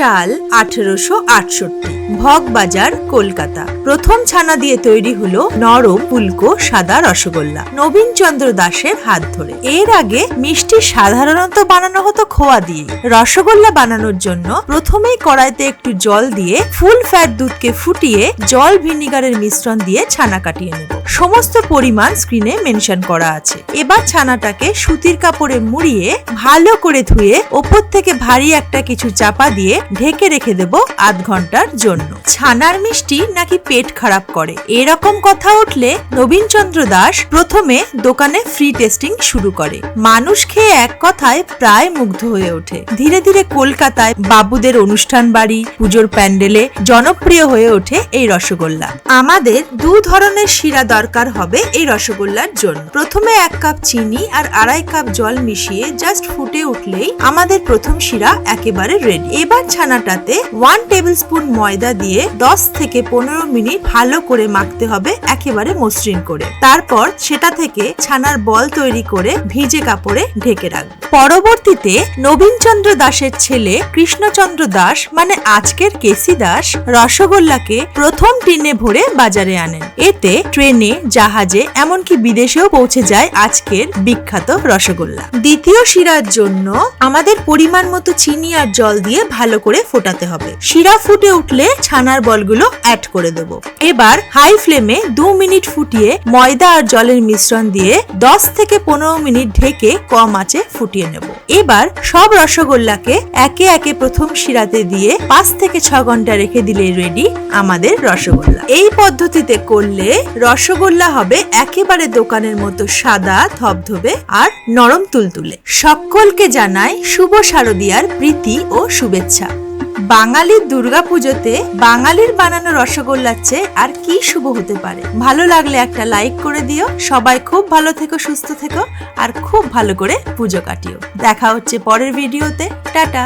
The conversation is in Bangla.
সাল আঠেরোশো আটষট্টি। ভগবাজার, কলকাতা। প্রথম ছানা দিয়ে তৈরি হলো নরম পুলকো সাদা রসগোল্লা। নবীনচন্দ্র দাসের হাত ধরে। এর আগে মিষ্টি সাধারণত বানানো হতো খোয়া দিয়ে রসগোল্লা বানানোর জন্য প্রথমেই কড়াইতে একটু জল দিয়ে ফুল ফ্যাট দুধকে ফুটিয়ে জল ভিনিগারের মিশ্রণ দিয়ে ছানা কাটিয়ে নেব। সমস্ত পরিমাণ স্ক্রিনে মেনশন করা আছে। এবার ছানাটাকে সুতির কাপড়ে মুড়িয়ে ভালো করে ধুয়ে ওপর থেকে ভারী একটা কিছু চাপা দিয়ে ঢেকে রেখে দেব আধ ঘণ্টার জন্য। ছানার মিষ্টি নাকি পেট খারাপ করে? এরকম কথা উঠলে নবীনচন্দ্র দাস প্রথমে দোকানে ফ্রি টেস্টিং শুরু করে। মানুষ খেয়ে এক কথায় প্রায় মুগ্ধ হয়ে ওঠে। ধীরে ধীরে কলকাতায় বাবুদের অনুষ্ঠান বাড়ি, পুজোর প্যান্ডেলে জনপ্রিয় হয়ে ওঠে এই রসগোল্লা। আমাদের দু ধরনের শিরা দরকার হবে এই রসগোল্লার জন্য। প্রথমে এক কাপ চিনি আর আড়াই কাপ জল মিশিয়ে জাস্ট ফুটে উঠলেই আমাদের প্রথম শিরা একেবারে রেডি এবার ছানাটাতে ওয়ান টেবিল স্পুন ময়দা দিয়ে দশ থেকে পনেরো মিনিট ভালো করে মাখতে হবে একেবারে মসৃণ করে। তারপর সেটা থেকে ছানার বল তৈরি করে ভিজে কাপড়ে ঢেকে রাখবে। পরবর্তীতে নবীনচন্দ্র দাসের ছেলে কৃষ্ণচন্দ্র দাস মানে আজকের কেসি দাস, রসগোল্লাকে প্রথম টিনে ভরে বাজারে আনেন। এতে ট্রেনে, জাহাজে, এমনকি বিদেশেও পৌঁছে যায় আজকের বিখ্যাত রসগোল্লা। দ্বিতীয় শিরার জন্য আমাদের পরিমাণ মতো চিনি আর জল দিয়ে ভালো করে ফোটাতে হবে। শিরা ফুটে উঠলে ছানার বলগুলো অ্যাড করে দেব। এবার হাই ফ্লেমে দু মিনিট ফুটিয়ে ময়দা আর জলের মিশ্রণ দিয়ে দশ থেকে পনেরো মিনিট ঢেকে কম আঁচে ফুটিয়ে নেব। এবার সব রসগোল্লাকে একে একে প্রথম শিরাতে দিয়ে পাঁচ থেকে ছ ঘণ্টা রেখে দিলে রেডি আমাদের রসগোল্লা। এই পদ্ধতিতে করলে রসগোল্লা হবে একেবারে দোকানের মতো সাদা, ধবধবে আর নরম তুলতুলে। সকলকে জানায় শুভ শারদিয়ার প্রীতি ও শুভেচ্ছা। বাঙালির দুর্গাপুজোতে বাঙালির বানানো রসগোল্লার চেয়ে আর কি শুভ হতে পারে? ভালো লাগলে একটা লাইক করে দিও। সবাই খুব ভালো থেকো, সুস্থ থেকো, আর খুব ভালো করে পুজো কাটিও। দেখা হচ্ছে পরের ভিডিওতে। টাটা!